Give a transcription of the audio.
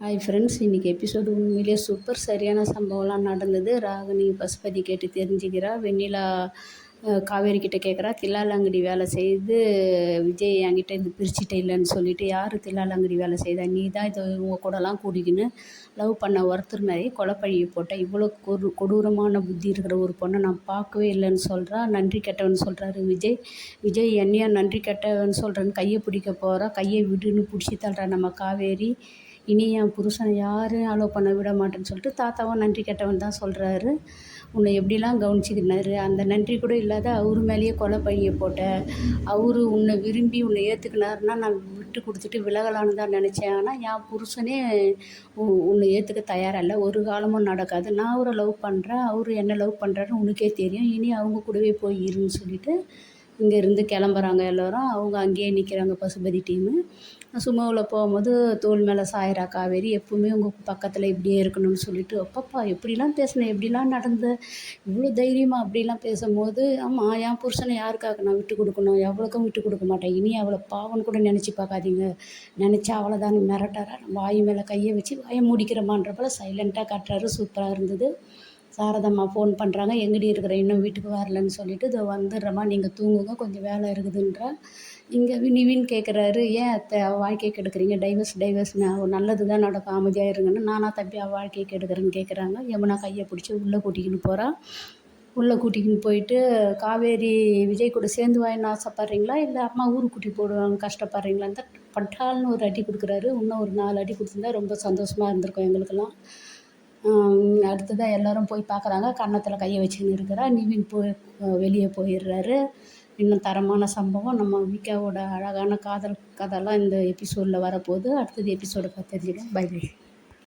Hi friends இன்றைக்கி episode உண்மையிலேயே super சரியான சம்பவம்லாம் நடந்தது. ராகினி பசுபதி கேட்டு தெரிஞ்சுக்கிறா. வெண்ணிலா காவேரி கிட்ட கேட்குறா தில்லாலங்கடி வேலை செய்து விஜய் என்கிட்ட இது பிரிச்சுட்டே இல்லைன்னு சொல்லிட்டு யார் தில்லாலங்கடி வேலை செய்தா? நீ தான் இது உங்கள் கூடலாம் கூடிக்கின்னு லவ் பண்ண ஒருத்தர் மாதிரி கொலைப்பழியை போட்டால் இவ்வளோ கொடு கொடூரமான புத்தி இருக்கிற ஒரு பொண்ணை நான் பார்க்கவே இல்லைன்னு சொல்கிறா நன்றி கெட்டவன் சொல்கிறாரு விஜய். விஜய் என்னையா நன்றி கெட்டவன் சொல்கிறேன்னு கையை பிடிக்க போகிறா கையை விடுன்னு பிடிச்சி தள்ளுறா நம்ம காவேரி. இனி என் புருஷனை யாரும் அலோவ் பண்ண விட மாட்டேன்னு சொல்லிட்டு தாத்தாவும் நன்றி கெட்டவன் தான் சொல்கிறாரு உன்னை எப்படிலாம் கவனிச்சிக்கினாரு? அந்த நன்றி கூட இல்லாத அவர் மேலேயே கொலை பழிய போட்ட அவர் உன்னை விரும்பி உன்னை ஏற்றுக்கினாருன்னா நான் விட்டு கொடுத்துட்டு விலகலான்னு தான் நினச்சேன். ஆனால் என் புருஷனே உன்னை ஏற்றுக்க தயாராக இல்லை ஒரு காலமும் நடக்காது. நான் அவரை லவ் பண்ணுறேன் அவர் என்ன லவ் பண்ணுறாருன்னு உனக்கே தெரியும். இனி அவங்க கூடவே போய் இருன்னு சொல்லிட்டு இங்கேருந்து கிளம்புறாங்க எல்லோரும். அவங்க அங்கேயே நிற்கிறாங்க பசுபதி டீமு சுமோவில் போகும்போது தோல் மேலே சாயிரா காவேரி எப்பவுமே உங்கள் பக்கத்தில் இப்படியே இருக்கணும்னு சொல்லிட்டு அப்பப்பா எப்படிலாம் பேசினேன் எப்படிலாம் நடந்த இவ்வளோ தைரியமாக அப்படிலாம் பேசும்போது ஆமாம் என் புருஷனை யாருக்காக நான் விட்டு கொடுக்கணும்? எவ்வளோக்கும் விட்டு கொடுக்க மாட்டேன். இனி அவளை பாவம்னு கூட நினச்சி பார்க்காதீங்க. நினச்சா அவ்வளோதான் மிரட்டாரா வாய் மேலே கையை வச்சு வாயை முடிக்கிறமான்றப்பல சைலண்ட்டாக காட்டுறாரு. சூப்பராக இருந்தது. சாரதம்மா ஃபோன் பண்ணுறாங்க எங்கடி இருக்கிற? இன்னும் வீட்டுக்கு வரலன்னு சொல்லிவிட்டு இதோ வந்துடுறேம்மா நீங்கள் தூங்குங்க கொஞ்சம் வேலை இருக்குதுன்றா. இங்கே நிவின் கேட்குறாரு ஏன் அத்தை வாழ்க்கையை கெடுக்குறீங்க? டைவர்ஸ் டைவர்ஸ்னு நல்லது தான் நடக்கும் அமைதியாக இருங்கன்னு. நானாக தம்பி அவள் வாழ்க்கையை கெடுக்கிறேன்னு கேட்குறாங்க யமுனா கையை பிடிச்சி உள்ளே கூட்டிக்கின்னு போகிறா உள்ளே கூட்டிக்கின்னு போயிட்டு காவேரி விஜய் கூட சேர்ந்து வாயின்னு ஆசைப்பட்றீங்களா? இல்லை அம்மா ஊருக்கு கூட்டி போடுவாங்க கஷ்டப்படுறீங்களான்னு தான் பட்டால்னு ஒரு அடி கொடுக்குறாரு. இன்னும் ஒரு நாலு அடி கொடுத்துருந்தா ரொம்ப சந்தோஷமாக இருந்திருக்கும் எங்களுக்கெல்லாம். அடுத்ததாக எல்லோரும் போய் பார்க்குறாங்க கன்னத்தில் கையை வச்சுன்னு இருக்கிறா. நிவின் போய் வெளியே போயிடுறாரு. இன்னும் தரமான சம்பவம். நம்ம விக்காவோட அழகான காதல் கதைலாம் இந்த எபிசோடில் வரப்போகுது. அடுத்தது எபிசோடை பார்த்து தெரிஞ்சுக்கலாம். By by